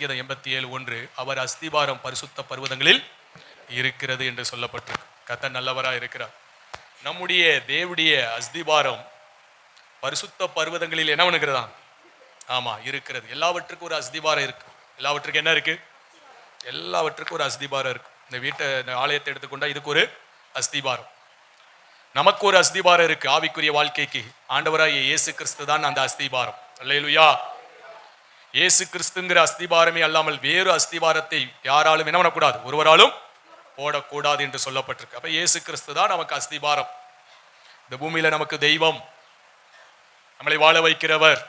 சங்கீதம் எண்பத்தி ஏழு ஒன்று அவர் அஸ்திபாரம் பரிசுத்த பர்வதங்களில் இருக்கிறது என்று சொல்லப்பட்டிருக்கு. கத்த நல்லவராக இருக்கிறார். நம்முடைய தேவடைய அஸ்திபாரம் பரிசுத்த பர்வதங்களில் என்ன பண்ணுகிறதா? ஆமா இருக்கிறது. எல்லாவற்றுக்கும் ஒரு அஸ்திபாரம் இருக்கு. எல்லாவற்றுக்கும் என்ன இருக்கு? எல்லாவற்றுக்கும் ஒரு அஸ்திபாரம் இருக்கு. இந்த வீட்டை இந்த ஆலயத்தை எடுத்துக்கொண்டா இதுக்கு ஒரு அஸ்திபாரம் நமக்கு ஒரு அஸ்திபாரம் இருக்கு. ஆவிக்குரிய வாழ்க்கைக்கு. ஆண்டவராக இயேசு கிறிஸ்து தான் அந்த அஸ்திபாரம் அல்லேலூயா. இயேசு கிறிஸ்துங்கிற அஸ்திபாரமே அல்லாமல் வேறு அஸ்திபாரத்தை யாராலும் என்ன பண்ணக்கூடாது ஒருவராலும் போடக்கூடாது என்று சொல்லப்பட்டிருக்கு. அப்ப இயேசு கிறிஸ்து தான் நமக்கு அஸ்திபாரம். இந்த பூமியில நமக்கு தெய்வம். நம்மளை வாழ வைக்கிறவர்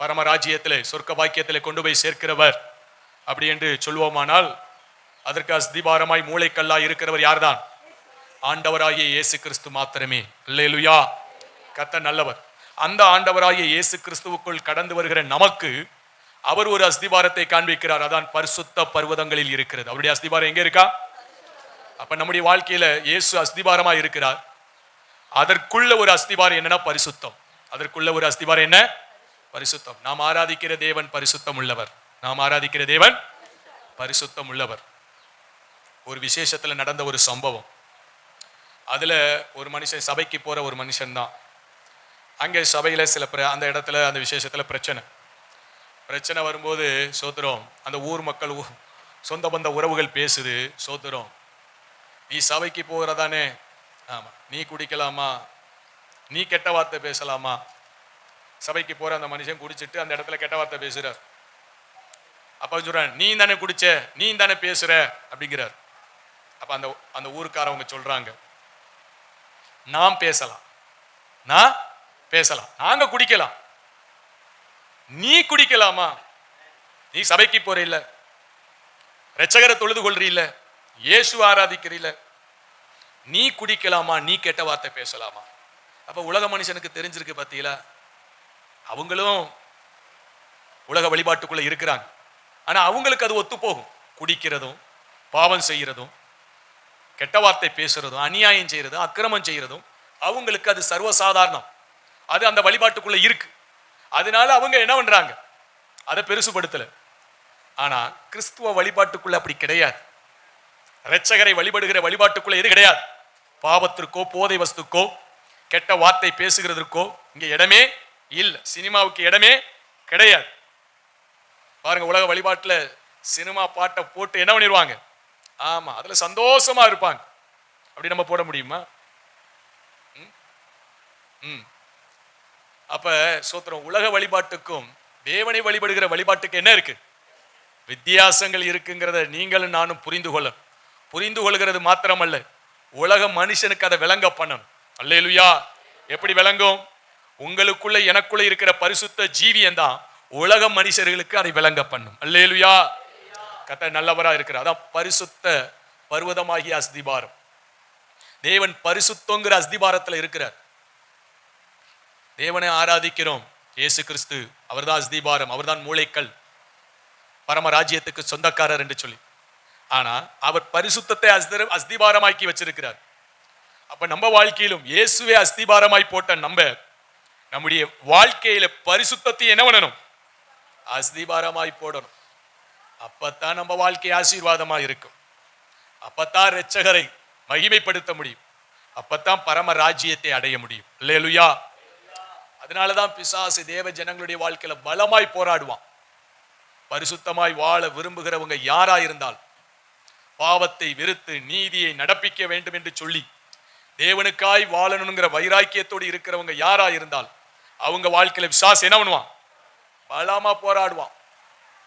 பரமராஜ்யத்திலே சொர்க்க பாக்கியத்திலே கொண்டு போய் சேர்க்கிறவர் அப்படி என்று சொல்வோமானால் அதற்கு அஸ்திபாரமாய் மூளைக்கல்லாய் இருக்கிறவர் யார்தான்? ஆண்டவராகிய இயேசு கிறிஸ்து மாத்திரமே. இல்லையா கத்த நல்லவர். அந்த ஆண்டவராகிய இயேசு கிறிஸ்துவுக்குள் கடந்து வருகிற நமக்கு அவர் ஒரு அஸ்திபாரத்தை காண்பிக்கிறார். அதான் பரிசுத்த பர்வதங்களில் இருக்கிறது. அவருடைய அஸ்திபாரம் எங்க இருக்கா? அப்ப நம்முடைய வாழ்க்கையில இயேசு அஸ்திபாரமா இருக்கிறார். அதற்குள்ள ஒரு அஸ்திபாரம் என்னன்னா பரிசுத்தம். அதற்குள்ள ஒரு அஸ்திபாரம் என்ன? பரிசுத்தம். நாம் ஆராதிக்கிற தேவன் பரிசுத்தம் உள்ளவர். நாம் ஆராதிக்கிற தேவன் பரிசுத்தம் உள்ளவர். ஒரு விசேஷத்துல நடந்த ஒரு சம்பவம். அதுல ஒரு மனுஷன் சபைக்கு போற ஒரு மனுஷன் தான் அங்கே சபையில சில பிர- அந்த இடத்துல அந்த விசேஷத்துல பிரச்சனை. பிரச்சனை வரும்போது சோத்திரம் அந்த ஊர் மக்கள் சொந்த பந்த உறவுகள் பேசுது சோத்திரம். நீ சபைக்கு போகிறதானே ஆமாம் நீ குடிக்கலாமா? நீ கெட்ட வார்த்தை பேசலாமா? சபைக்கு போகிற அந்த மனுஷன் குடிச்சிட்டு அந்த இடத்துல கெட்ட வார்த்தை பேசுகிறார் அப்போ அவன் நீ தானே குடிச்ச? நீ தானே பேசுகிற அப்படிங்கிறார். அப்போ அந்த அந்த ஊருக்காரவங்க சொல்கிறாங்க நாம் பேசலாம். நான் பேசலாம். நாங்க குடிக்கலாம். நீ குடிக்கலாமா? நீ சபைக்கு போற இல்ல ரட்சகரை தொழுது கொள்றீல்ல இயேசு ஆராதிக்கிறீல நீ குடிக்கலாமா? நீ கெட்ட வார்த்தை பேசலாமா? அப்ப உலக மனுஷனுக்கு தெரிஞ்சிருக்கு பார்த்தீங்களா அவங்களும் உலக வழிபாட்டுக்குள்ள இருக்கிறாங்க. ஆனா அவங்களுக்கு அது ஒத்து போகும் குடிக்கிறதும் பாவம் செய்யறதும் கெட்ட வார்த்தை பேசுறதும் அநியாயம் செய்யறதும் அக்கிரமம் செய்யறதும் அவங்களுக்கு அது சர்வசாதாரணம். அது அந்த வழிபாட்டுக்குள்ள இருக்கு. அதனால அவங்க என்ன பண்றாங்க? அதை பெருசுபடுத்தல. ஆனா கிறிஸ்துவ வழிபாட்டுக்குள்ள அப்படி கிடையாது. இரட்சகரை வழிபடுகிற வழிபாட்டுக்குள்ள இது கிடையாது. பாவத்திற்கோ போதை வஸ்துக்கோ கெட்ட வார்த்தை பேசுகிறதற்கோ இங்க இடமே இல்லை. சினிமாவுக்கு இடமே கிடையாது. பாருங்க உலக வழிபாட்டுல சினிமா பாட்டை போட்டு என்ன பண்ணிடுவாங்க ஆமா அதுல சந்தோஷமா இருப்பாங்க. அப்படி நம்ம போட முடியுமா? ம்? ம். அப்ப சோத்திரம் உலக வழிபாட்டுக்கும் தேவனை வழிபடுகிற வழிபாட்டுக்கு என்ன இருக்கு? வித்தியாசங்கள் இருக்குங்கிறத நீங்களும் நானும் புரிந்து கொள்ள புரிந்து கொள்கிறது மாத்திரமல்ல உலக மனுஷனுக்கு அதை விளங்க பண்ணணும். அல்லேலுயா. எப்படி விளங்கும்? உங்களுக்குள்ள எனக்குள்ள இருக்கிற பரிசுத்த ஜீவியம் தான் உலக மனுஷர்களுக்கு அதை விளங்க பண்ணும். அல்லேலுயா. கத்த நல்லவரா இருக்கிறார். அதான் பரிசுத்த பர்வதமாகிய அஸ்திபாரம். தேவன் பரிசுத்தங்கிற அஸ்திபாரத்தில் இருக்கிறார். தேவனை ஆராதிக்கிறோம். இயேசு கிறிஸ்து அவர்தான் அஸ்திபாரம் அவர்தான் மூளைக்கல் பரம ராஜ்யத்துக்கு சொந்தக்காரர் என்று சொல்லி. ஆனா அவர் பரிசுத்தத்தை அஸ்திர அஸ்திபாரமாக்கி வச்சிருக்கிறார். அப்ப நம்ம வாழ்க்கையிலும் இயேசுவே அஸ்திபாரமாய் போட்ட நம்ம நம்முடைய வாழ்க்கையில பரிசுத்தத்தை என்ன பண்ணணும்? அஸ்திபாரமாய் போடணும். அப்பத்தான் நம்ம வாழ்க்கை ஆசீர்வாதமா இருக்கும். அப்பத்தான் ரெச்சகரை மகிமைப்படுத்த முடியும். அப்பத்தான் பரம ராஜ்யத்தை அடைய முடியும். இல்லையா அதனாலதான் பிசாசு தேவ ஜனங்களுடைய வாழ்க்கையில பலமாய் போராடுவான். பரிசுத்தமாய் வாழ விரும்புகிறவங்க யாரா இருந்தால் பாவத்தை வெறுத்து நீதியை நடப்பிக்க வேண்டும் என்று சொல்லி தேவனுக்காய் வாழணுங்கிற வைராக்கியத்தோடு இருக்கிறவங்க யாரா இருந்தால் அவங்க வாழ்க்கையில பிசாசு என்ன பண்ணுவான்? பலமா போராடுவான்.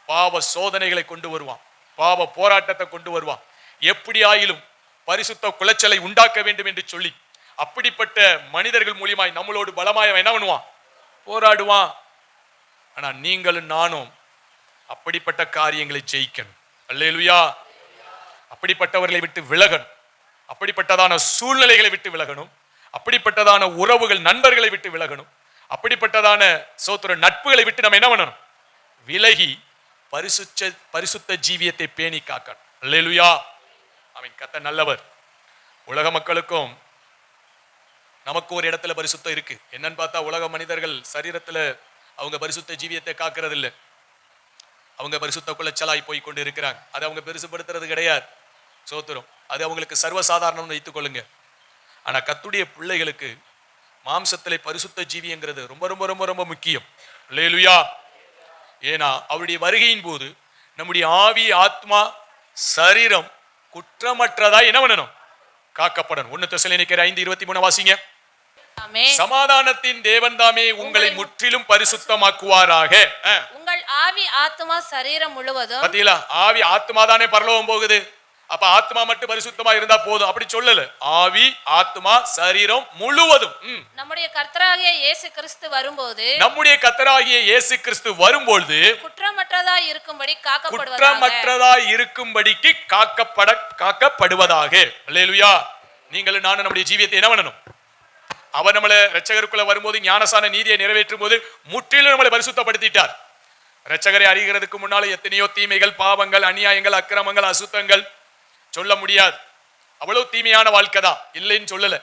பாவ சோதனைகளை கொண்டு வருவான். பாவ போராட்டத்தை கொண்டு வருவான். எப்படி ஆயிலும் பரிசுத்த குலைச்சலை உண்டாக்க வேண்டும் என்று சொல்லி அப்படிப்பட்ட மனிதர்கள் மூலியமாய் நம்மளோடு பலமாய் என்ன பண்ணுவான்? போராடுவான். ஆனா நீங்களும் நானும் அப்படிப்பட்ட காரியங்களை ஜெயிக்கணும். அல்லேலுயா. அப்படிப்பட்டவர்களை விட்டு விலகணும். அப்படிப்பட்டதான சூழ்நிலைகளை விட்டு விலகணும். அப்படிப்பட்டதான உறவுகள் நண்பர்களை விட்டு விலகணும். அப்படிப்பட்டதான சோத்துற நட்புகளை விட்டு நம்ம என்ன பண்ணணும்? விலகி பரிசுத்த பரிசுத்த ஜீவியத்தை பேணி காக்கணும் அல்லேலுயா. அவன் கத்த நல்லவர். உலக மக்களுக்கும் நமக்கு ஒரு இடத்துல பரிசுத்தம் இருக்கு. என்னன்னு பார்த்தா உலக மனிதர்கள் சரீரத்துல அவங்க பரிசுத்த ஜீவியத்தை காக்கிறது இல்லை அவங்க பரிசுத்த குலைச்சலாய் போய் கொண்டு இருக்கிறாங்க. அதை அவங்க பெருசுபடுத்துறது கிடையாது. சோத்திரம். அது அவங்களுக்கு சர்வசாதாரணம்னு வைத்துக்கொள்ளுங்க ஆனா கத்துடைய பிள்ளைகளுக்கு மாம்சத்திலே பரிசுத்த ஜீவிங்கிறது ரொம்ப ரொம்ப ரொம்ப ரொம்ப முக்கியம். இல்லையிலுயா ஏன்னா அவருடைய வருகையின் போது நம்முடைய ஆவி ஆத்மா சரீரம் குற்றமற்றதா என்ன பண்ணணும்? காக்கப்படணும். ஒன்னு நினைக்கிற ஐந்து இருபத்தி மூணு வாசிங்க. சமாதானத்தின் தேவன் தாமே உங்களை முற்றிலும் பரிசுத்தமாக்குவாராக. உங்கள் ஆவி ஆத்துமா சரீரம் முழுவதும். பாத்தீங்களா? ஆவி ஆத்மா தானே பரலோகம் போகுது. அப்ப ஆத்மா மட்டும் பரிசுத்தமா இருந்தா போதும். அப்படி சொல்லல. ஆவி ஆத்மா சரீரம் முழுவதும். நம்முடைய கர்த்தராகிய இயேசு கிறிஸ்து வரும்போது நம்முடைய கத்தராகிய இயேசு கிறிஸ்து வரும்பொழுது குற்றமற்றதா இருக்கும்படி காக்கப்படுவதாக. குற்றமற்றதா இருக்கும்படிக்கு காக்கப்பட காக்கப்படுவதாக. அல்லேலுயா. நீங்களும் நானும் நம்முடைய ஜீவியத்தை என்ன பண்ணணும்? அவர் நம்மளை ரச்சகருக்குள்ள வரும்போது ஞானசான நீதியை நிறைவேற்றும் போது முற்றிலும் நம்மளை பரிசுத்தப்படுத்திட்டார். ரட்சகரை அறிகிறதுக்கு முன்னால எத்தனையோ தீமைகள் பாவங்கள் அநியாயங்கள் அக்கிரமங்கள் அசுத்தங்கள் சொல்ல முடியாது. அவ்வளவு தீமையான வாழ்க்கை தான். இல்லைன்னு சொல்லல.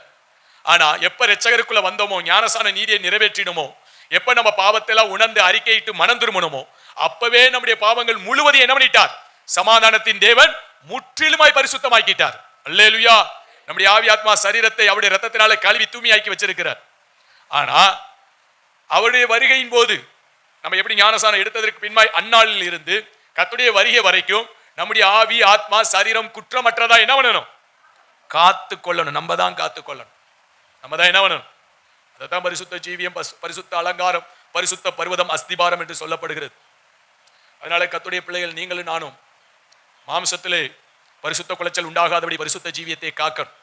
ஆனா எப்ப ரச்சகருக்குள்ள வந்தோமோ ஞானசான நீதியை நிறைவேற்றினோமோ எப்ப நம்ம பாவத்தெல்லாம் உணர்ந்து அறிக்கையிட்டு மனம் திரும்பணுமோ அப்பவே நம்முடைய பாவங்கள் முழுவதும் என்ன பண்ணிட்டார்? சமாதானத்தின் தேவன் முற்றிலுமாய் பரிசுத்தமாக்கிட்டார். அல்லேலுயா! நம்முடைய ஆவி ஆத்மா சரீரத்தை அவருடைய ரத்தத்தினால கழுவி தூய்மையாக்கி வச்சிருக்கிறார். ஆனா அவருடைய வருகையின் போது நம்ம எப்படி ஞானசானம் எடுத்ததற்கு பின்பாய் அந்நாளில் இருந்து கத்துடைய வருகை வரைக்கும் நம்முடைய ஆவி ஆத்மா சரீரம் குற்றமற்றதா என்ன பண்ணணும்? காத்து கொள்ளணும் நம்ம தான் காத்து கொள்ளணும் நம்ம தான் என்ன பண்ணணும்? அதை தான் பரிசுத்த ஜீவியம் பசு- பரிசுத்த அலங்காரம் பரிசுத்த பருவதம் அஸ்திபாரம் என்று சொல்லப்படுகிறது. அதனால கத்துடைய பிள்ளைகள் நீங்களும் நானும் மாம்சத்திலே பரிசுத்த குலைச்சல் உண்டாகாதபடி பரிசுத்த ஜீவியத்தை காக்கணும்.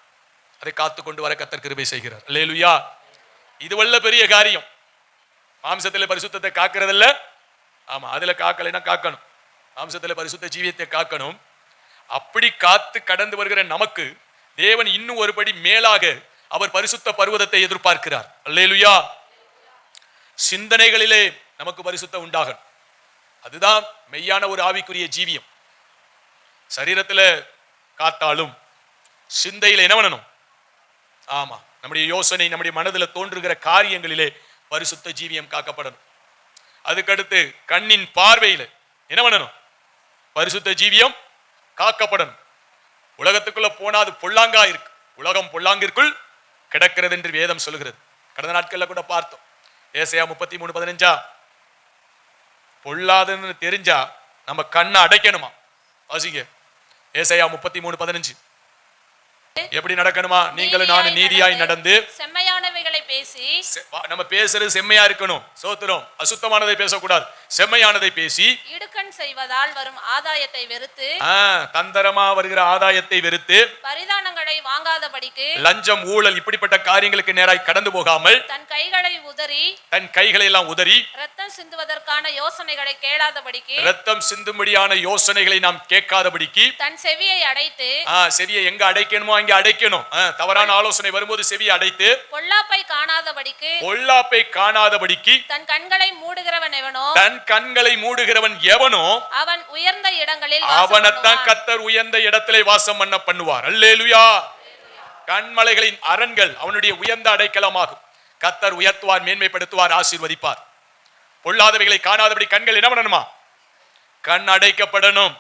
அதை காத்து கொண்டு வர கத்தர் கிருபை செய்கிறார். லேலுயா இது வல்ல பெரிய காரியம். மாம்சத்துல பரிசுத்தத்தை காக்கிறதில்ல. ஆமா அதுல காக்கலைன்னா காக்கணும். மாம்சத்தில் பரிசுத்த ஜீவியத்தை காக்கணும். அப்படி காத்து கடந்து வருகிற நமக்கு தேவன் இன்னும் ஒருபடி மேலாக அவர் பரிசுத்த பருவதத்தை எதிர்பார்க்கிறார். அல்லேலுயா. சிந்தனைகளிலே நமக்கு பரிசுத்தம் உண்டாகணும். அதுதான் மெய்யான ஒரு ஆவிக்குரிய ஜீவியம். சரீரத்துல காத்தாலும் சிந்தையில் என்ன பண்ணணும்? ஆமா நம்முடைய யோசனை நம்முடைய மனதில் தோன்றுகிற காரியங்களிலே பரிசுத்த ஜீவியம் காக்கப்படணும். அதுக்கடுத்து கண்ணின் பார்வையில என்ன பண்ணணும்? பரிசுத்த ஜீவியம் காக்கப்படணும். உலகத்துக்குள்ள போனா அது பொல்லாங்கா இருக்கு. உலகம் பொல்லாங்கிற்குள் கிடக்கிறது என்று வேதம் சொல்லுகிறது. கடந்த நாட்கள்ல கூட பார்த்தோம். ஏசையா முப்பத்தி மூணு பதினஞ்சா? பொல்லாதுன்னு தெரிஞ்சா நம்ம கண்ணை அடைக்கணுமா? வாசிங்க. ஏசையா முப்பத்தி மூணு பதினஞ்சு. எப்படி நடக்கணுமா? நீங்களும் நானும் நீதியாய் நடந்து செம்மையானவைகளை பேசி நம்ம பேசுறது செம்மையா இருக்கணும். சோத்திரம் அசுத்தமானதை பேசக்கூடாது. செம்மையானதை பேசி இடுக்கண் செய்வதால் வரும் ஆதாயத்தை வெறுத்து தந்தரமா வருகிற ஆதாயத்தை வெறுத்து பரிதானங்களை வாங்காதபடிக்கு லஞ்சம் ஊழல் இப்படிப்பட்ட காரியங்களுக்கு நேராய் கடந்து போகாமல் தன் கைகளை உதறி தன் கைகளை எல்லாம் உதறி ரத்தம் சிந்துவதற்கான யோசனைகளை கேளாதபடிக்கு ரத்தம் சிந்தும்படியான யோசனைகளை நாம் கேட்காதபடிக்கு தன் செவியை அடைத்து செவியை எங்க அடைக்கணுமோ அங்க அடைக்கணும். தவறான ஆலோசனை வரும்போது செவியை அடைத்து பொல்லாப்பை காணாதபடிக்கு பொல்லாப்பை காணாதபடிக்கு தன் கண்களை மூடுகிறவன் எவனோ தன் கண்களை மூடுகிறவன் எவனோ அவன் உயர்ந்த இடங்களில் அவனைத்தான். கத்தர் உயர்ந்த இடத்திலே வாசம் பண்ண பண்ணுவார். அல்லேலுயா! கண்மலைகளின் அரண்கள் அவனுடைய உயர்ந்த அடைக்கலமாகும். கத்தர் உயர்த்துவார் மேன்மைப்படுத்துவார் ஆசீர்வதிப்பார். பொல்லாதவைகளை காணாதபடி கண்கள் என்ன பண்ணணுமா? கண் அடைக்கப்படணும்.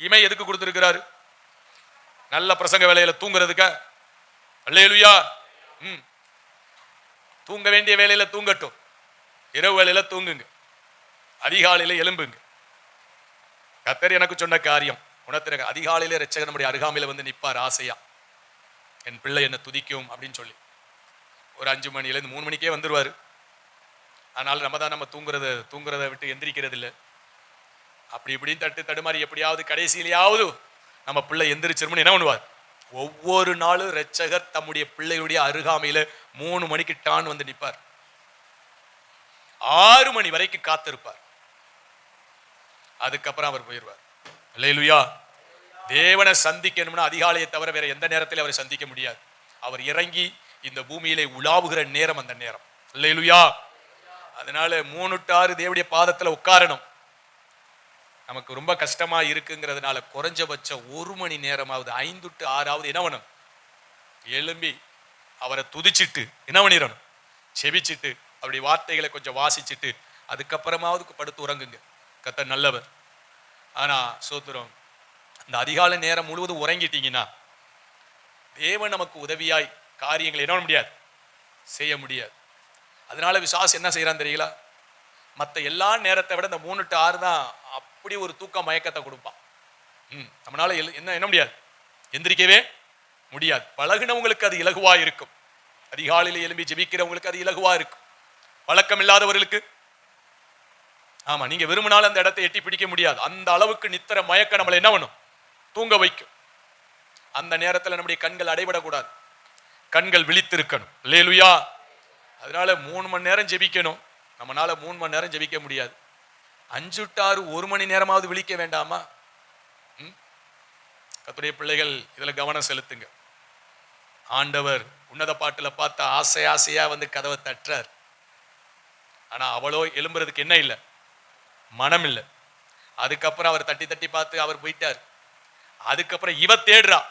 இமை எதுக்கு கொடுத்திருக்கிறாரு? நல்ல பிரசங்க வேலையில தூங்குறதுக்கா. அல்லேலுயா. ம். தூங்க வேண்டிய வேலையில தூங்கட்டும். இரவு வேலையில தூங்குங்க. அதிகாலையில எலும்புங்க கத்தர் எனக்கு சொன்ன காரியம் உணர்த்துறங்க. அதிகாலையில ரட்சகர் நம்முடைய அருகாமையில வந்து நிற்பார் ஆசையா. என் பிள்ளை என்னை துதிக்கும் அப்படின்னு சொல்லி. ஒரு அஞ்சு மணில இருந்து மூணு மணிக்கே வந்துருவாரு. ஆனால் நம்ம தான் நம்ம தூங்குறத தூங்குறத விட்டு எந்திரிக்கிறது இல்லை அப்படி இப்படின்னு தட்டு தடுமாறி எப்படியாவது கடைசியிலையாவது நம்ம பிள்ளை எந்திரிச்சிருமனு என்ன பண்ணுவார்? ஒவ்வொரு நாளும் ரட்சகர் தம்முடைய பிள்ளையுடைய அருகாமையில மூணு மணிக்கு டான் வந்து நிற்பார் ஆறு மணி வரைக்கும் காத்திருப்பார். அதுக்கப்புறம் அவர் போயிடுவார். இல்லையிலுயா தேவனை சந்திக்கணும்னா அதிகாலையை தவிர வேற எந்த நேரத்திலும் அவரை சந்திக்க முடியாது. அவர் இறங்கி இந்த பூமியிலே உலாவுகிற நேரம் அந்த நேரம். இல்லையிலுயா அதனால மூணு டு ஆறு தேவடைய பாதத்துல உட்காரணும். நமக்கு ரொம்ப கஷ்டமா இருக்குங்கிறதுனால குறைஞ்சபட்சம் ஒரு மணி நேரமாவது ஐந்து டு ஆறாவது என்ன பண்ணணும்? எழும்பி அவரை துதிச்சிட்டு என்ன பண்ணிடணும்? செபிச்சிட்டு அப்படி வார்த்தைகளை கொஞ்சம் வாசிச்சிட்டு அதுக்கப்புறமாவது படுத்து உறங்குங்க. கத்த நல்லவர். ஆனா சோத்திரம் இந்த அதிகாலை நேரம் முழுவதும் உறங்கிட்டீங்கன்னா தேவன் நமக்கு உதவியாய் காரியங்களை என்ன பண்ண முடியாது? செய்ய முடியாது. அதனால விசாஸ் என்ன செய்யறான் தெரியல மற்ற எல்லா நேரத்தை விட இந்த மூணு டு ஆறு தான் அப்படி ஒரு தூக்க மயக்கத்தை கொடுப்பான். ம் நம்மளால என்ன என்ன முடியாது? எந்திரிக்கவே முடியாது. பழகுனவங்களுக்கு அது இலகுவா இருக்கும். அதிகாலையில் எழும்பி ஜெபிக்கிறவங்களுக்கு அது இலகுவா இருக்கும். பழக்கம் இல்லாதவர்களுக்கு. ஆமா நீங்க விரும்பினாலும் அந்த இடத்தை எட்டி பிடிக்க முடியாது. அந்த அளவுக்கு நித்திர மயக்கம் நம்மளை என்ன பண்ணும்? தூங்க வைக்கும். அந்த நேரத்துல நம்முடைய கண்கள் அடைபடக்கூடாது. கண்கள் விழித்திருக்கணும். லேலுயா அதனால மூணு மணி நேரம் ஜெபிக்கணும். நம்மனால மூணு மணி நேரம் ஜெபிக்க முடியாது. அஞ்சு to ஆறு ஒரு மணி நேரமாவது விழிக்க வேண்டாமா? ம்? பிள்ளைகள் இதில் கவனம் செலுத்துங்க. ஆண்டவர் உன்னத பாட்டில் பார்த்த ஆசை ஆசையாக வந்து கதவை தட்டுறார். ஆனால் அவளோ எழும்புறதுக்கு என்ன இல்லை? மனம் இல்லை. அதுக்கப்புறம் அவர் தட்டி தட்டி பார்த்து அவர் போயிட்டார். அதுக்கப்புறம் இவ தேடுறா.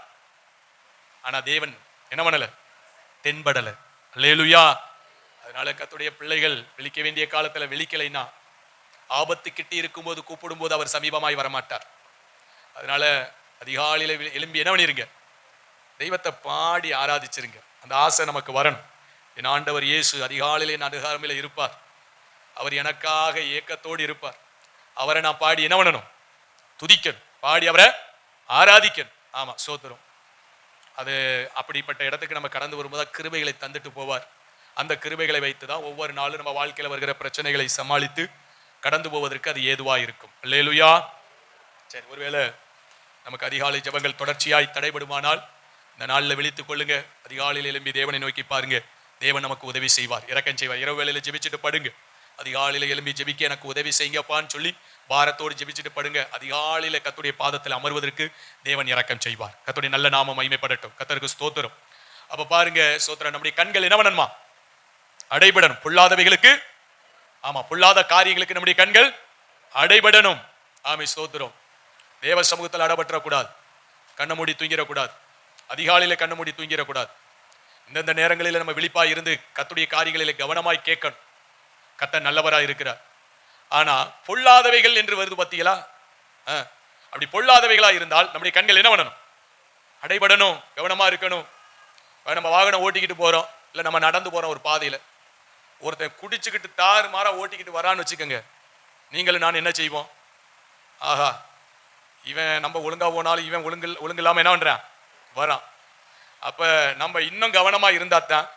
ஆனா தேவன் என்ன பண்ணல? தென்படலை. லேலுயா அதனால கத்துடைய பிள்ளைகள் விழிக்க வேண்டிய காலத்துல விழிக்கலைன்னா ஆபத்து கிட்டி இருக்கும்போது கூப்பிடும்போது அவர் சமீபமாய் வரமாட்டார். அதனால அதிகாலையில் எலும்பி எழும்பி என்ன பண்ணிருங்க? தெய்வத்தை பாடி ஆராதிச்சிருங்க. அந்த ஆசை நமக்கு வரணும். என் ஆண்டவர் இயேசு அதிகாலையில் என் அதிகாரமில் இருப்பார். அவர் எனக்காக ஏக்கத்தோடு இருப்பார். அவரை நான் பாடி என்ன பண்ணணும்? துதிக்கணும். பாடி அவரை ஆராதிக்கணும். ஆமாம் சோத்திரம். அது அப்படிப்பட்ட இடத்துக்கு நம்ம கடந்து வரும்போது கிருபைகளை தந்துட்டு போவார். அந்த கிருபைகளை வைத்து தான் ஒவ்வொரு நாளும் நம்ம வாழ்க்கையில் வருகிற பிரச்சனைகளை சமாளித்து கடந்து போவதற்கு அது ஏதுவாக இருக்கும். லேலுயா சரி ஒருவேளை நமக்கு அதிகாலை ஜெபங்கள் தொடர்ச்சியாய் தடைபடுமானால் இந்த நாளில் விழித்துக் கொள்ளுங்க. அதிகாலையில் எழும்பி தேவனை நோக்கி பாருங்க. தேவன் நமக்கு உதவி செய்வார். இறக்கம் செய்வார். இரவு வேலையில் ஜெபிச்சுட்டு படுங்க. அதிகாலையில் எழும்பி ஜெபிக்க எனக்கு உதவி செய்யப்பான்னு சொல்லி பாரத்தோடு ஜெபிச்சுட்டு படுங்க. அதிகாலையில் கத்துடைய பாதத்தில் அமர்வதற்கு தேவன் இறக்கம் செய்வார். கத்துடைய நல்ல நாமம் மகிமைப்படட்டும். கத்தருக்கு ஸ்தோத்திரம். அப்போ பாருங்க ஸ்தோத்திரம் நம்முடைய கண்கள் என்ன பண்ணணுமா? அடைபடணும். பொல்லாதவைகளுக்கு ஆமா பொல்லாத காரியங்களுக்கு நம்முடைய கண்கள் அடைபடணும். ஆமை ஸ்தோத்திரம். தேவ சமூகத்தில் அடபற்றக்கூடாது கண்ணை மூடி தூங்கிடக்கூடாது. அதிகாலையில் கண்ணை மூடி தூங்கிடக்கூடாது. இந்தந்த நேரங்களில் நம்ம விழிப்பாய் இருந்து கத்துடைய காரியங்களில் கவனமாய் கேட்கணும். கத்த நல்லவராக இருக்கிறார். ஆனால் பொல்லாதவைகள் என்று வருது பார்த்தீங்களா ஆ, அப்படி பொல்லாதவைகளாக இருந்தால் நம்முடைய கண்கள் என்ன பண்ணணும்? அடைபடணும் கவனமாக இருக்கணும். நம்ம வாகனம் ஓட்டிக்கிட்டு போகிறோம் இல்லை நம்ம நடந்து போகிறோம் ஒரு பாதையில். ஒருத்தன் குடிச்சுக்கிட்டு தாறு மாறா ஓட்டிக்கிட்டு வரான்னு வச்சுக்கோங்க. நீங்களும் நான் என்ன செய்வோம்? ஆஹா இவன் நம்ம ஒழுங்கா போனாலும் இவன் ஒழுங்கு ஒழுங்கு இல்லாமல் என்ன பண்றான்? வரான். அப்ப நம்ம இன்னும் கவனமா இருந்தால் தான்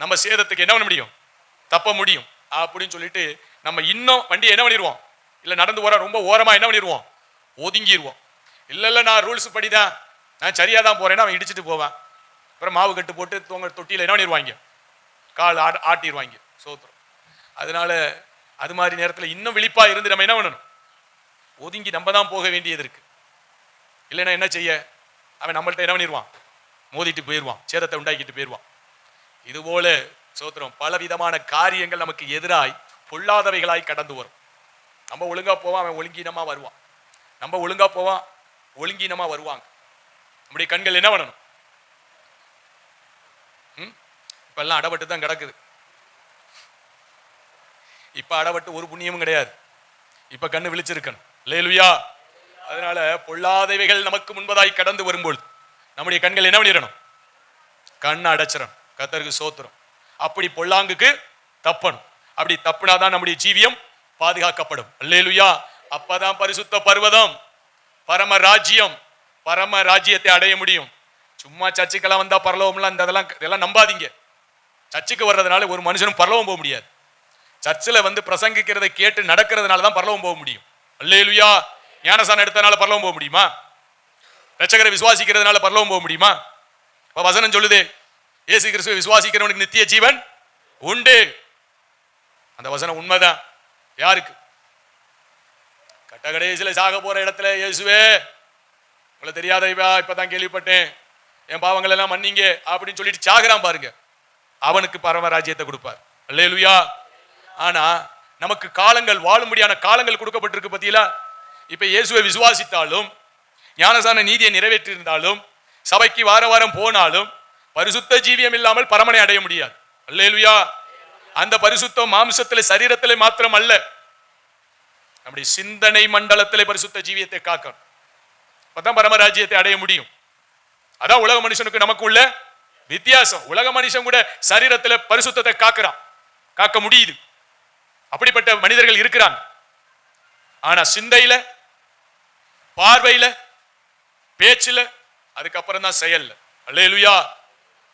நம்ம சேதத்துக்கு என்ன பண்ண முடியும்? தப்ப முடியும். அப்படின்னு சொல்லிட்டு நம்ம இன்னும் வண்டி என்ன பண்ணிடுவோம்? இல்லை நடந்து போற ரொம்ப ஓரமா என்ன பண்ணிடுவோம்? ஒதுங்கிடுவோம் இல்லை இல்லை நான் ரூல்ஸ் படி தான் நான் சரியாக தான் போறேன்னா அவன் இடிச்சிட்டு போவான். அப்புறம் மாவு கட்டு போட்டு தொங்க தொட்டியில் என்ன பண்ணிடுவாங்க கால் ஆட் ஆட்டிடுவாங்க சோத்திரம். அதனால அது மாதிரி நேரத்தில் இன்னும் விழிப்பாக இருந்து நம்ம என்ன பண்ணணும்? ஒதுங்கி நம்ம தான் போக வேண்டியது இருக்கு. இல்லைன்னா என்ன செய்ய? அவன் நம்மள்ட்ட என்ன பண்ணிடுவான் மோதிட்டு போயிடுவான் சேதத்தை உண்டாக்கிட்டு போயிடுவான் இதுபோல சோத்திரம் பல விதமான காரியங்கள் நமக்கு எதிராய் பொல்லாதவைகளாய் கடந்து வரும். நம்ம ஒழுங்காக போவான் அவன் ஒழுங்கீனமாக வருவான். நம்ம ஒழுங்காக போவான் ஒழுங்கீனமாக வருவாங்க. நம்முடைய கண்கள் என்ன பண்ணணும் ம்? இப்ப எல்லாம் அடபட்டு தான் கிடக்குது. இப்ப அடபட்டு ஒரு புண்ணியமும் கிடையாது. இப்ப கண்ணு விழிச்சிருக்கணும். லேலுயா! அதனால பொல்லாதவைகள் நமக்கு முன்பதாய் கடந்து வரும்போது நம்முடைய கண்கள் என்ன பண்ணிடணும்? கண்ணை அடைச்சிடணும். கத்தருக்கு சோத்துரும். அப்படி பொல்லாங்குக்கு தப்பணும். அப்படி தப்புனாதான் நம்முடைய ஜீவியம் பாதுகாக்கப்படும். அல்லேலுயா அப்பதான் பரிசுத்த பர்வதம். பரம ராஜ்யம். பரம ராஜ்யத்தை அடைய முடியும். சும்மா சர்ச்சுக்கெல்லாம் வந்தா பரலோகம்லாம் இந்த இதெல்லாம் இதெல்லாம் நம்பாதீங்க. சர்ச்சுக்கு வர்றதுனால ஒரு மனுஷனும் பரலவும் போக முடியாது. சர்ச்சில் வந்து பிரசங்கிக்கிறதை கேட்டு நடக்கிறதுனால தான் பரலவும் போக முடியும். அல்லேலுயா! ஞானசானம் எடுத்தனால பரலவும் போக முடியுமா? ரட்சகரை விசுவாசிக்கிறதுனால பரலவும் போக முடியுமா? இப்போ வசனம் சொல்லுதே இயேசு கிறிஸ்துவை விசுவாசிக்கிறவனுக்கு நித்திய ஜீவன் உண்டு. அந்த வசனம் உண்மைதான். யாருக்கு? கட்டகடேசில சாக போற இடத்துல இயேசுவே உங்களை தெரியாத இப்போ இப்பதான் கேள்விப்பட்டேன். என் பாவங்கள் எல்லாம் மன்னிங்க அப்படின்னு சொல்லிட்டு சாகுறான் பாருங்க. அவனுக்கு பரமராஜ்யத்தை கொடுப்பார். அல்லேலுயா. ஆனா நமக்கு காலங்கள் வாழும்படியான காலங்கள் கொடுக்கப்பட்டிருக்கு பத்தியில இப்ப இயேசுவை விசுவாசித்தாலும் ஞானசான நீதியை நிறைவேற்றியிருந்தாலும் சபைக்கு வார வாரம் போனாலும் பரிசுத்த ஜீவியம் இல்லாமல் பரமனை அடைய முடியாது. அல்லேலுயா. அந்த பரிசுத்தம் மாம்சத்திலே சரீரத்திலே மாத்திரம் அல்ல. நம்முடைய சிந்தனை மண்டலத்திலே பரிசுத்த ஜீவியத்தை காக்கணும். அப்பதான் பரமராஜ்யத்தை அடைய முடியும். அதான் உலக மனுஷனுக்கு நமக்கு உள்ள வித்தியாசம். உலக மனுஷன் கூட சரீரத்துல பரிசுத்தத்தை காக்குறான். காக்க முடியுது. அப்படிப்பட்ட மனிதர்கள் இருக்கிறாங்க. ஆனா சிந்தையில பார்வையில பேச்சுல அதுக்கப்புறம் தான் செயல்ல. அல்லேலுயா.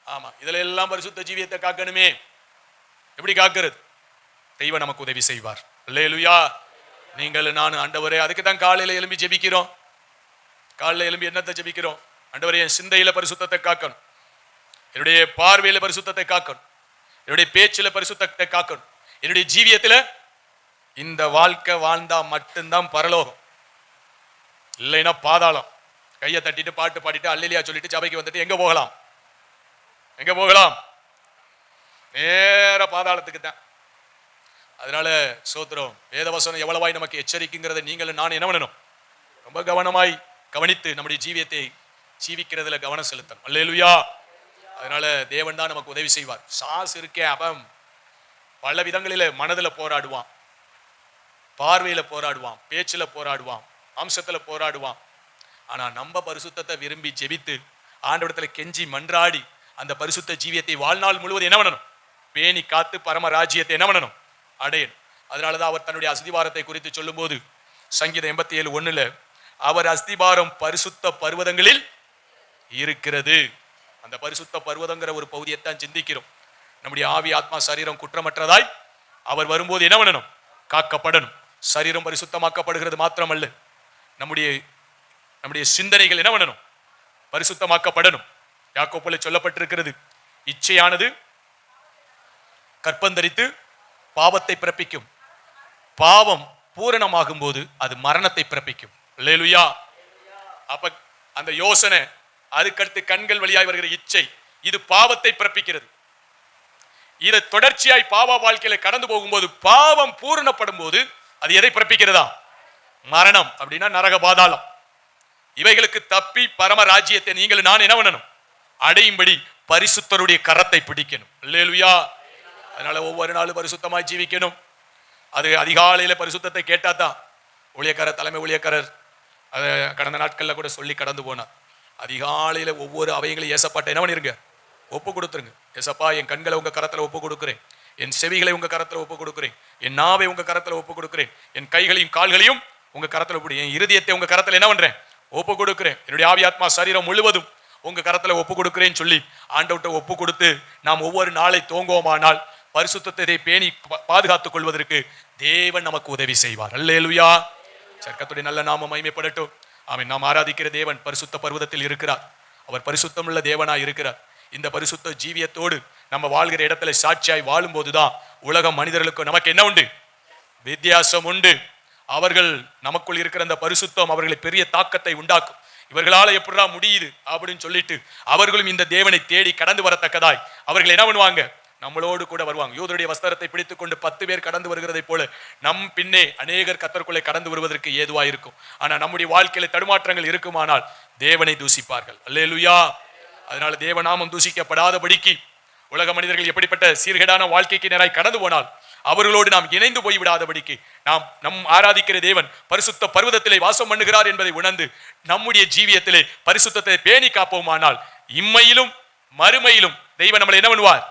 ஆமா இதுல எல்லாம் பரிசுத்த ஜீவியத்தை காக்கணுமே. எப்படி காக்கிறது? தெய்வம் நமக்கு உதவி செய்வார். அல்லேலுயா. நீங்கள் நான் ஆண்டவரே அதுக்கு தான் காலையில எழும்பி ஜெபிக்கிறோம். காலையில எழும்பி என்னத்தை ஜெபிக்கிறோம்? ஆண்டவரே என் சிந்தையில பரிசுத்தத்தை காக்கணும். என்னுடைய பார்வையில பரிசுத்தத்தை காக்கணும். என்னுடைய பேச்சுல பரிசுத்தத்தை காக்கணும். என்னுடைய ஜீவியத்துல இந்த வாழ்க்கை வாழ்ந்தா மட்டும்தான் பரலோகம். இல்லைன்னா பாதாளம். கையை தட்டிட்டு பாட்டு பாடிட்டு அல்லிலியா சொல்லிட்டு சபைக்கு வந்துட்டு எங்க போகலாம்? எங்க போகலாம்? நேர பாதாளத்துக்கு தான். அதனால சோத்திரம் வேதவசனம் எவ்வளவாய் நமக்கு எச்சரிக்குங்கிறத நீங்களும் நான் என்ன பண்ணணும்? ரொம்ப கவனமாய் கவனித்து நம்முடைய ஜீவியத்தை ஜீவிக்கிறதுல கவனம் செலுத்தணும். அல்லேலுயா! அதனால தேவன் தான் நமக்கு உதவி செய்வார். சாஸ் இருக்கே அவன் பல விதங்களில் மனதில் போராடுவான். பார்வையில் போராடுவான் பேச்சில் போராடுவான் அம்சத்தில் போராடுவான். ஆனால் நம்ம பரிசுத்தத்தை விரும்பி ஜெபித்து ஆண்டவிடத்தில் கெஞ்சி மன்றாடி அந்த பரிசுத்த ஜீவியத்தை வாழ்நாள் முழுவதும் என்ன பண்ணணும்? பேணி காத்து பரம ராஜ்யத்தை என்ன பண்ணணும்? அடையணும். அதனாலதான் அவர் தன்னுடைய அஸ்திபாரத்தை குறித்து சொல்லும்போது சங்கீதம் எண்பத்தி ஏழு ஒன்றில் அவர் அஸ்திபாரம் பரிசுத்த பர்வதங்களில் இருக்கிறது. அந்த பரிசுத்த பர்வதங்கிற ஒரு பகுதியைத்தான் சிந்திக்கிறோம். நம்முடைய ஆவி ஆத்மா சரீரம் குற்றமற்றதாய் அவர் வரும்போது என்ன பண்ணணும்? காக்கப்படணும். சரீரம் பரிசுத்தமாக்கப்படுகிறது மாத்திரமல்ல. நம்முடைய நம்முடைய சிந்தனைகள் என்ன பண்ணணும்? பரிசுத்தமாக்கப்படணும். யாக்கோப்பில் சொல்லப்பட்டிருக்கிறது இச்சையானது கற்பந்தரித்து பாவத்தை பிறப்பிக்கும். பாவம் பூரணமாகும் போது அது மரணத்தை பிறப்பிக்கும். லேலுயா அப்ப அந்த யோசனை அதுக்கடுத்து கண்கள் வழியாய் வருகிற இச்சை இது பாவத்தை பிறப்பிக்கிறது. இதை தொடர்ச்சியாய் பாவ வாழ்க்கையில கடந்து போகும்போது பாவம் பூரணப்படும் போது அது எதை பிறப்பிக்கிறதா? மரணம் அப்படின்னா நரக பாதாளம். இவைகளுக்கு தப்பி பரம ராஜ்யத்தை நீங்கள் நான் என்ன பண்ணணும்? அடையும்படி பரிசுத்தருடைய கரத்தை பிடிக்கணும். இல்லையா அதனால ஒவ்வொரு நாளும் பரிசுத்தமாய் ஜீவிக்கணும். அது அதிகாலையில பரிசுத்தத்தை கேட்டாதான் ஊழியக்காரர் தலைமை ஊழியக்காரர் அதை கடந்த நாட்கள்ல கூட சொல்லி கடந்து போனார். அதிகாலையில் ஒவ்வொரு அவைகளையும் ஏசப்பாட்ட என்ன பண்ணிருங்க? ஒப்பு கொடுத்துருங்க. ஏசப்பா என் கண்களை உங்கள் கரத்தில் ஒப்பு கொடுக்குறேன். என் செவிகளை உங்க கரத்துல ஒப்பு கொடுக்குறேன். என் நாவை உங்க கரத்துல ஒப்பு கொடுக்குறேன். என் கைகளையும் கால்களையும் உங்கள் கரத்துல ஒப்பு என் இருதயத்தை உங்கள் கரத்துல என்ன பண்ணுறேன் ஒப்பு கொடுக்குறேன். என்னுடைய ஆவி ஆத்மா சரீரம் முழுவதும் உங்க கரத்துல ஒப்பு கொடுக்குறேன்னு சொல்லி ஆண்டவட்ட ஒப்பு கொடுத்து நாம் ஒவ்வொரு நாளை தோங்குவோமானால் பரிசுத்தத்தை பேணி பா- பாதுகாத்துக் கொள்வதற்கு தேவன் நமக்கு உதவி செய்வார். அல்லேலுயா. சர்க்கத்துடைய நல்ல நாம மகிமைப்படட்டும். ஆமென். நாம் ஆராதிக்கிற தேவன் பரிசுத்த பர்வதத்தில் இருக்கிறார். அவர் பரிசுத்தமுள்ள தேவனாய் இருக்கிறார். இந்த பரிசுத்த ஜீவியத்தோடு நம்ம வாழ்கிற இடத்துல சாட்சியாய் வாழும்போதுதான் உலக மனிதர்களுக்கு நமக்கு என்ன உண்டு? வித்தியாசம் உண்டு. அவர்கள் நமக்குள் இருக்கிற அந்த பரிசுத்தம் அவர்களை பெரிய தாக்கத்தை உண்டாக்கும். இவர்களால் எப்படிடா முடியுது? அப்படின்னு சொல்லிட்டு அவர்களும் இந்த தேவனை தேடி கடந்து வரத்தக்கதாய். அவர்கள் என்ன பண்ணுவாங்க? நம்மளோடு கூட வருவாங்க. யூதருடைய வஸ்திரத்தை பிடித்துக் கொண்டு பத்து பேர் கடந்து வருகிறதை போல நம் பின்னே அநேகர் கத்தருக்குள்ளே கடந்து வருவதற்கு ஏதுவாக இருக்கும். ஆனால் நம்முடைய வாழ்க்கையில தடுமாற்றங்கள் இருக்குமானால் தேவனை தூசிப்பார்கள். அல்லேலுயா! அதனால தேவநாமம் தூசிக்கப்படாதபடிக்கு உலக மனிதர்கள் எப்படிப்பட்ட சீர்கேடான வாழ்க்கைக்கு நேராய் கடந்து போனால் அவர்களோடு நாம் இணைந்து போய்விடாதபடிக்கு நாம் நம் ஆராதிக்கிற தேவன் பரிசுத்த பர்வதத்திலே வாசம் பண்ணுகிறார் என்பதை உணர்ந்து நம்முடைய ஜீவியத்திலே பரிசுத்தத்தை பேணி காப்போமானால் இம்மையிலும் மறுமையிலும் தெய்வம் நம்மளை என்ன பண்ணுவார்?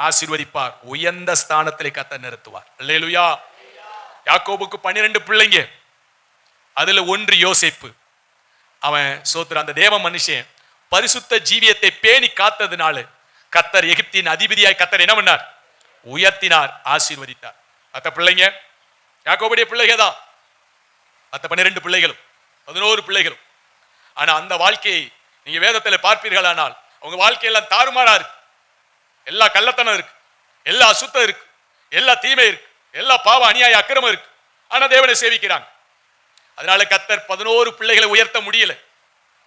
ஆசீர்வதிப்பார். உயர்ந்த ஸ்தானத்திலே கத்த நிறுத்துவார். அல்லேலுயா. யாக்கோபுக்கு பன்னிரெண்டு பிள்ளைங்க. அதுல ஒன்று யோசிப்பு. அவன் சோத்திர அந்த தேவ மனுஷன் பரிசுத்த ஜீவியத்தை பேணி காத்ததுனால கத்தர் எகிப்தின் அதிபதியாய் கத்தர் என்ன பண்ணார்? உயர்த்தினார் ஆசீர்வதித்தார். மத்த பிள்ளைங்க? யாக்கோபுடைய பிள்ளைங்க தான். மத்த பன்னிரெண்டு பிள்ளைகளும் பதினோரு பிள்ளைகளும். ஆனா அந்த வாழ்க்கையை நீங்க வேதத்துல பார்ப்பீர்களானால் உங்க வாழ்க்கையெல்லாம் தாறுமாறா இருக்கு. எல்லா கள்ளத்தனம் இருக்கு. எல்லா அசுத்தம் இருக்கு. எல்லா தீமை இருக்கு. எல்லா பாவ அநியாய அக்கிரமம் இருக்கு. ஆனா தேவனை சேவிக்கிறாங்க. அதனால கத்தர் பதினோரு பிள்ளைகளை உயர்த்த முடியல.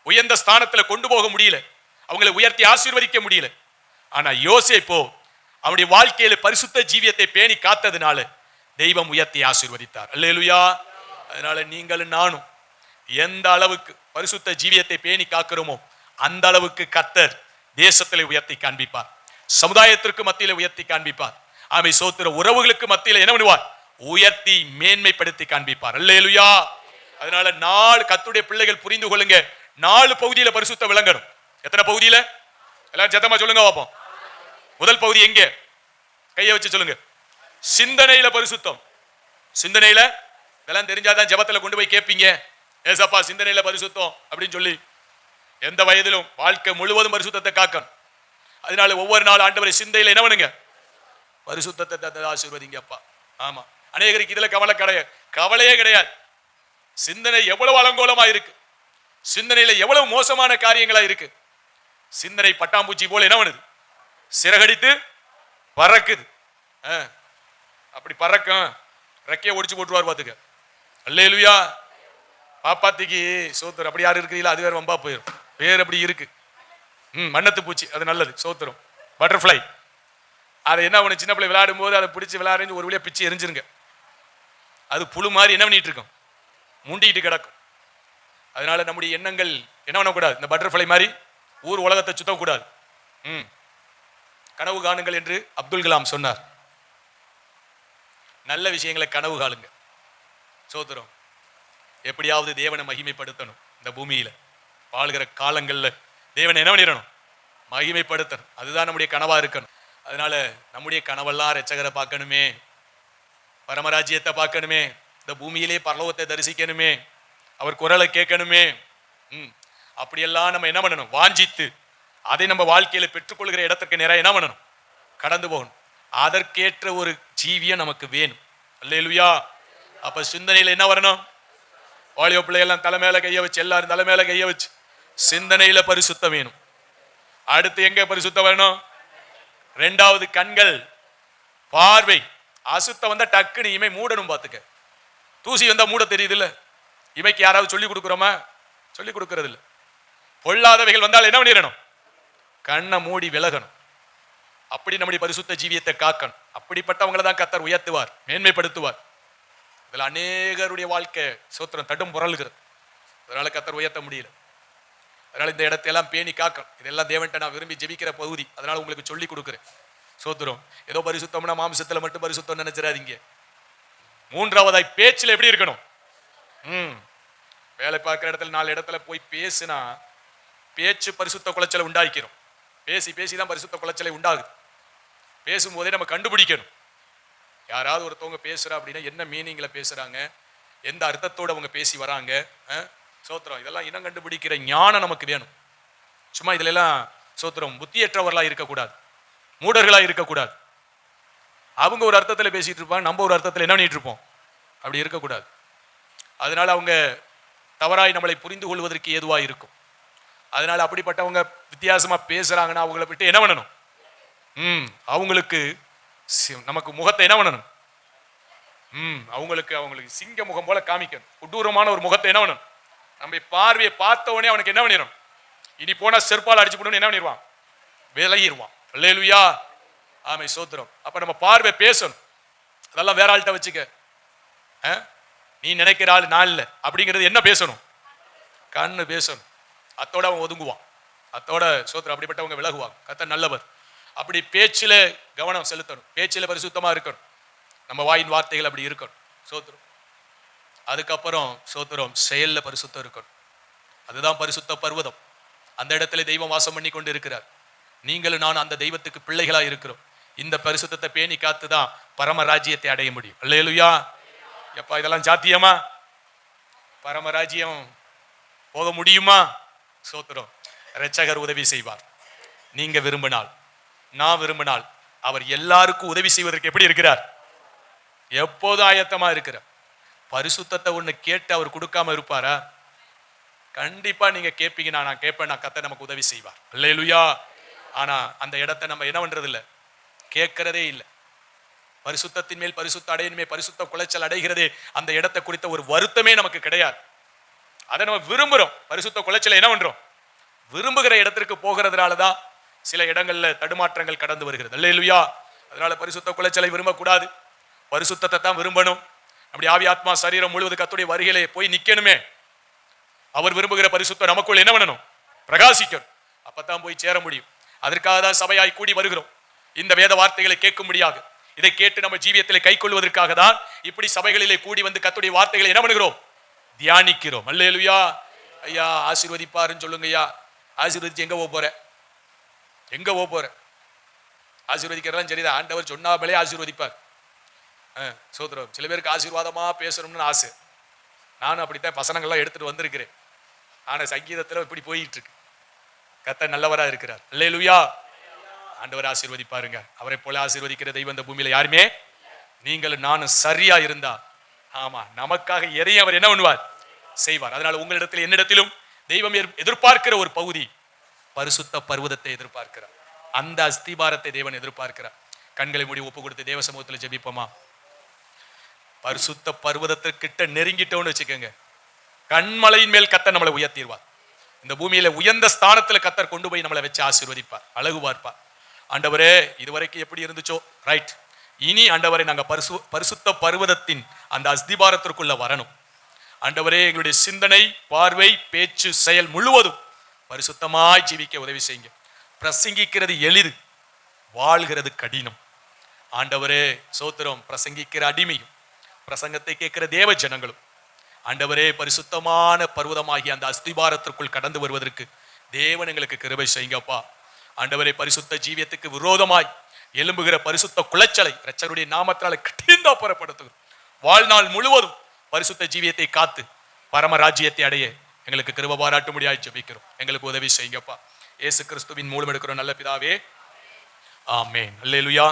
உயர்ந்த ஸ்தானத்துல கொண்டு போக முடியல. அவங்களை உயர்த்தி ஆசீர்வதிக்க முடியல. ஆனா யோசேப்போ அவனுடைய வாழ்க்கையில பரிசுத்த ஜீவியத்தை பேணி காத்ததுனால தெய்வம் உயர்த்தி ஆசீர்வதித்தார். அல்லேலுயா. அதனால நீங்களும் நானும் எந்த அளவுக்கு பரிசுத்த ஜீவியத்தை பேணி காக்கிறோமோ அந்த அளவுக்கு கத்தர் தேசத்திலே உயர்த்தி காண்பிப்பார். சமுதாயத்திற்கு மத்தியில உயர்த்தி காண்பிப்பார். ஆமை சோத்திர உறவுகளுக்கு மத்தியில என்ன பண்ணுவார்? உயர்த்தி மேன்மைப்படுத்தி காண்பிப்பார். அல்லேலுயா! அதனால நாலு கத்துடைய பிள்ளைகள் புரிந்து கொள்ளுங்க. நாலு பகுதியில பரிசுத்த விளங்கணும். எத்தனை பகுதியில? எல்லாரும் சத்தமா சொல்லுங்க பார்ப்போம் முதல் பகுதி எங்க? கையை வச்சு சொல்லுங்க. சிந்தனையில பரிசுத்தம். சிந்தனையில? இதெல்லாம் தெரிஞ்சாதான் ஜெபத்துல கொண்டு போய் கேட்பீங்க ஏசப்பா சிந்தனையில பரிசுத்தம் அப்படின்னு சொல்லி. எந்த வயதிலும் வாழ்க்கை முழுவதும் பரிசுத்தத்தை காக்கணும். அதனால ஒவ்வொரு நாள் ஆண்டவரை சிந்தையில் என்ன பண்ணுங்க? பரிசுத்தத்தை தந்து ஆசீர்வதிங்க அப்பா. ஆமா. அநேகருக்கு இதுல கவலை கிடையாது. கவலையே கிடையாது. சிந்தனை எவ்வளவு அலங்கோலமா இருக்கு. சிந்தனையில எவ்வளவு மோசமான காரியங்களா இருக்கு. சிந்தனை பட்டாம்பூச்சி போல என்ன பண்ணுது? சிறகடித்து பறக்குது. ஆ, அப்படி பறக்கும் ரெக்கையை ஒடிச்சு போட்டுருவார் பாத்துக்க. அல்லேலுயா. பாப்பாத்திக்கு சோத்துரம். அப்படி யார் இருக்கிறீங்களா அது வேற வம்பா போயிடும் பேர் அப்படி இருக்கு. ம் மண்ணத்து பூச்சி அது நல்லது சோத்துரும். பட்டர்ஃப்ளை அதை என்ன பண்ணு சின்ன பிள்ளை விளையாடும் போது அதை பிடிச்சி விளையாடுன்னு ஒரு வழியாக பிச்சு எரிஞ்சிருங்க. அது புழு மாதிரி என்ன பண்ணிட்டு இருக்கும்? கிடக்கும். அதனால நம்முடைய எண்ணங்கள் என்ன பண்ணக்கூடாது? இந்த பட்டர்ஃப்ளை மாதிரி ஊர் உலகத்தை சுத்தக்கூடாது ம். கனவு காணுங்கள் என்று அப்துல் கலாம் சொன்னார். நல்ல விஷயங்களை கனவு காணுங்க. சோத்திரம். எப்படியாவது தேவனை மகிமைப்படுத்தணும் இந்த பூமியில். வாழ்கிற காலங்களில் தேவனை என்ன பண்ணிடணும்? மகிமைப்படுத்தணும். அதுதான் நம்முடைய கனவா இருக்கணும். அதனால நம்முடைய கனவெல்லாம் ரச்சகரை பார்க்கணுமே. பரமராஜ்யத்தை பார்க்கணுமே. இந்த பூமியிலே பரலோகத்தை தரிசிக்கணுமே. அவர் குரலை கேட்கணுமே. ம். அப்படியெல்லாம் நம்ம என்ன பண்ணணும்? வாஞ்சித்து அதை நம்ம வாழ்க்கையில பெற்றுக்கொள்கிற இடத்துக்கு நேராக என்ன பண்ணணும்? கடந்து போகணும். அதற்கேற்ற ஒரு ஜீவியம் நமக்கு வேணும். இல்லையா அப்ப சிந்தனையில என்ன வரணும்? வாலிப பிள்ளைகள்லாம் தலை மேல கைய வச்சு எல்லாரும் தலை மேல கைய வச்சு சிந்தனையில பரிசுத்தம் வேணும். அடுத்து எங்க பரிசுத்தம் வேணும் ரெண்டாவது கண்கள் பார்வை. அசுத்தம் வந்தா டக்குன்னு இமை மூடணும் பாத்துக்க தூசி வந்தா மூட தெரியுது இல்ல இமைக்கு யாராவது சொல்லி கொடுக்குறோமா? சொல்லி கொடுக்கறது இல்ல பொல்லாதவைகள் வந்தால் என்ன பண்ணிடணும்? கண்ணை மூடி விலகணும். அப்படி நம்முடைய பரிசுத்த ஜீவியத்தை காக்கணும். அப்படிப்பட்டவங்களை தான் கத்தர் உயர்த்துவார் மேன்மைப்படுத்துவார். இதில் அநேகருடைய வாழ்க்கை சோத்திரம் தடும் புரளுகிறது. அதனால கத்தர் உயர்த்த முடியல. அதனால் இந்த இடத்தையெல்லாம் பேணி காக்கணும். இதெல்லாம் தேவன்ட்ட நான் விரும்பி ஜெபிக்கிற பகுதி. அதனால் உங்களுக்கு சொல்லி கொடுக்குறேன். சோத்திரம் ஏதோ பரிசுத்தம்னா மாம்சத்தில் மட்டும் பரிசுத்தம் நினைச்சிடாதீங்க. மூன்றாவதாய் பேச்சில் எப்படி இருக்கணும்? ம். வேலை பார்க்குற இடத்துல நாலு இடத்துல போய் பேசுனா பேச்சு பரிசுத்த குலைச்சலை உண்டாக்கிறோம் பேசி பேசி தான் பரிசுத்த குலைச்சலை உண்டாகுது. பேசும்போதே நம்ம கண்டுபிடிக்கணும். யாராவது ஒருத்தவங்க பேசுகிறா அப்படின்னா என்ன மீனிங்கில் பேசுகிறாங்க எந்த அர்த்தத்தோடு அவங்க பேசி வராங்க? சோத்திரம். இதெல்லாம் இனம் கண்டுபிடிக்கிற ஞானம் நமக்கு வேணும். சும்மா இதுல எல்லாம் சோத்திரம் புத்தியற்றவர்களாக இருக்கக்கூடாது. மூடர்களாக இருக்கக்கூடாது. அவங்க ஒரு அர்த்தத்தில் பேசிகிட்டு இருப்பாங்க நம்ம ஒரு அர்த்தத்தில் என்ன பண்ணிட்டு இருப்போம்? அப்படி இருக்கக்கூடாது. அதனால அவங்க தவறாய் நம்மளை புரிந்து கொள்வதற்கு ஏதுவாக இருக்கும். அதனால் அப்படிப்பட்டவங்க வித்தியாசமா பேசுகிறாங்கன்னா அவங்கள விட்டு என்ன பண்ணணும்? ம் அவங்களுக்கு சி- நமக்கு முகத்தை என்ன பண்ணணும்? ம் அவங்களுக்கு அவங்களுக்கு சிங்க முகம் போல காமிக்கணும். கொடூரமான ஒரு முகத்தை என்ன பண்ணணும்? நம்ம பார்வையை பார்த்த உடனே அவனுக்கு என்ன பண்ணிடும் இனி போனா செருப்பால் அடிச்சு போடணும் என்ன பண்ணிடுவான் விலகிடுவான் அல்லேலுயா. ஆமை சோத்திரம். அப்ப நம்ம பார்வை பேசணும். அதெல்லாம் வேற ஆள்கிட்ட வச்சுக்க. நீ நினைக்கிற ஆள் நான் இல்லை. அப்படிங்கிறது என்ன பேசணும்? கண்ணு பேசணும். அத்தோட அவன் ஒதுங்குவான். அத்தோட சோத்திரம் அப்படிப்பட்டவங்க விலகுவாங்க. கத்த நல்லவர். அப்படி பேச்சில் கவனம் செலுத்தணும். பேச்சில பரிசுத்தமா இருக்கணும். நம்ம வாயின் வார்த்தைகள் அப்படி இருக்கணும். சோத்திரம். அதுக்கப்புறம் சோத்திரம் செயல்ல பரிசுத்தம் இருக்கணும். அதுதான் பரிசுத்த பர்வதம். அந்த இடத்துல தெய்வம் வாசம் பண்ணி கொண்டு இருக்கிறார் நீங்களும் நான் அந்த தெய்வத்துக்கு பிள்ளைகளாக இருக்கிறோம். இந்த பரிசுத்தத்தை பேணி காத்து தான் பரமராஜ்யத்தை அடைய முடியும். இல்லையலுயா எப்பா இதெல்லாம் சாத்தியமா? பரமராஜ்யம் போக முடியுமா? சோத்திரம் ரச்சகர் உதவி செய்வார். நீங்க விரும்பினால் நான் விரும்பினால் அவர் எல்லாருக்கும் உதவி செய்வதற்கு எப்படி இருக்கிறார்? எப்போதும் ஆயத்தமா இருக்கிறார். பரிசுத்தத்தை ஒன்று கேட்டு அவர் கொடுக்காம இருப்பாரா? கண்டிப்பா நீங்க கேட்பீங்க நான் நான் கேட்பேன் நான் கத்தை நமக்கு உதவி செய்வார். அல்லேலுயா. ஆனா அந்த இடத்த நம்ம என்ன பண்றது இல்ல கேட்கறதே இல்லை. பரிசுத்தத்தின் மேல் பரிசுத்த அடையின் மேல் பரிசுத்த குலைச்சல் அடைகிறதே அந்த இடத்தை குறித்த ஒரு வருத்தமே நமக்கு கிடையாது. அதை நம்ம விரும்புகிறோம் பரிசுத்த குலைச்சலை என்ன பண்றோம்? விரும்புகிற இடத்திற்கு போகிறதுனால தான் சில இடங்கள்ல தடுமாற்றங்கள் கடந்து வருகிறது. அல்லேலுயா. அதனால பரிசுத்த குலைச்சலை விரும்பக்கூடாது. பரிசுத்தத்தை தான் விரும்பணும். அப்படி ஆவி ஆத்மா சரீரம் முழுவதும் கத்துடைய வருகையிலே போய் நிக்கணுமே. அவர் விரும்புகிற பரிசுத்தம் நமக்குள் என்ன பண்ணணும்? பிரகாசிக்கணும். அப்பதான் போய் சேர முடியும். அதற்காக தான் சபையாய் கூடி வருகிறோம். இந்த வேத வார்த்தைகளை கேட்கும்படியாக. இதை கேட்டு நம்ம ஜீவியத்திலே கை கொள்வதற்காக தான் இப்படி சபைகளிலே கூடி வந்து கத்துடைய வார்த்தைகளை என்ன பண்ணுகிறோம்? தியானிக்கிறோம். அல்லேலுயா. ஐயா ஆசீர்வதிப்பாருன்னு சொல்லுங்க ஐயா ஆசீர்வதிச்சு எங்க போக போற? எங்க போக போற? ஆசீர்வதிக்கிறதெல்லாம் சரிதான். ஆண்டவர் சொன்னாமலே ஆசீர்வதிப்பார். சோதரம் சில பேருக்கு ஆசீர்வாதமா பேசணும்னு ஆசை. நானும் அப்படித்தான் வசனங்கள்லாம் எடுத்துட்டு வந்திருக்கிறேன். ஆனா சங்கீதத்துல இப்படி போயிட்டு இருக்கு கத்த நல்லவரா இருக்கிறார். அல்லேலுயா. ஆண்டவர் ஆசீர்வதிப்பாருங்க. அவரை போல ஆசீர்வதிக்கிற தெய்வம் இந்த பூமியில யாருமே நீங்களும் நானும் சரியா இருந்தா ஆமா நமக்காக எதையும் அவர் என்ன பண்ணுவார்? செய்வார். அதனால உங்களிடத்தில் என்னிடத்திலும் தெய்வம் எதிர்பார்க்கிற ஒரு பகுதி பரிசுத்த பர்வதத்தை எதிர்பார்க்கிறார். அந்த அஸ்திபாரத்தை தேவன் எதிர்பார்க்கிறார். கண்களை மூடி ஒப்பு கொடுத்து தேவ சமூகத்தில் ஜெபிப்போமா? பரிசுத்த பர்வதத்துக்கிட்ட நெருங்கிட்டோம்னு வச்சுக்கோங்க. கண்மலையின் மேல் கத்தர் நம்மளை உயர்த்திடுவார். இந்த பூமியில உயர்ந்த ஸ்தானத்துல கத்தர் கொண்டு போய் நம்மளை வச்சு ஆசீர்வதிப்பார். அழகு பார்ப்பார் ஆண்டவரே இதுவரைக்கும் எப்படி இருந்துச்சோ? ரைட் இனி ஆண்டவரை நாங்கள் பரிசு பரிசுத்த பருவதத்தின் அந்த அஸ்திபாரத்திற்குள்ள வரணும். ஆண்டவரே எங்களுடைய சிந்தனை பார்வை பேச்சு செயல் முழுவதும் பரிசுத்தமாய் ஜீவிக்க உதவி செய்யுங்க. பிரசங்கிக்கிறது எளிது வாழ்கிறது கடினம். ஆண்டவரே சோத்திரம் பிரசங்கிக்கிற அடிமையும் பிரசங்கத்தை கேட்கிற தேவ ஜனங்களும் ஆண்டவரே பரிசுத்தமான பர்வதமாகி அந்த அஸ்திபாரத்திற்குள் கடந்து வருவதற்கு தேவன் எங்களுக்கு கிருபை செய்யுங்கப்பா. ஆண்டவரை பரிசுத்த ஜீவியத்துக்கு விரோதமாய் எழும்புகிற பரிசுத்த குலைச்சலை ரச்சருடைய நாமத்தால கட்டிந்தா புறப்படுத்துகிறோம் வாழ்நாள் முழுவதும் பரிசுத்த ஜீவியத்தை காத்து பரம ராஜ்யத்தை அடைய எங்களுக்கு கிருப பாராட்டு முடியாது ஜபிக்கிறோம். எங்களுக்கு உதவி செய்யுங்கப்பா. ஏசு கிறிஸ்துவின் மூலம் எடுக்கிறோம் நல்ல பிதாவே. ஆமே அல்லேலுயா.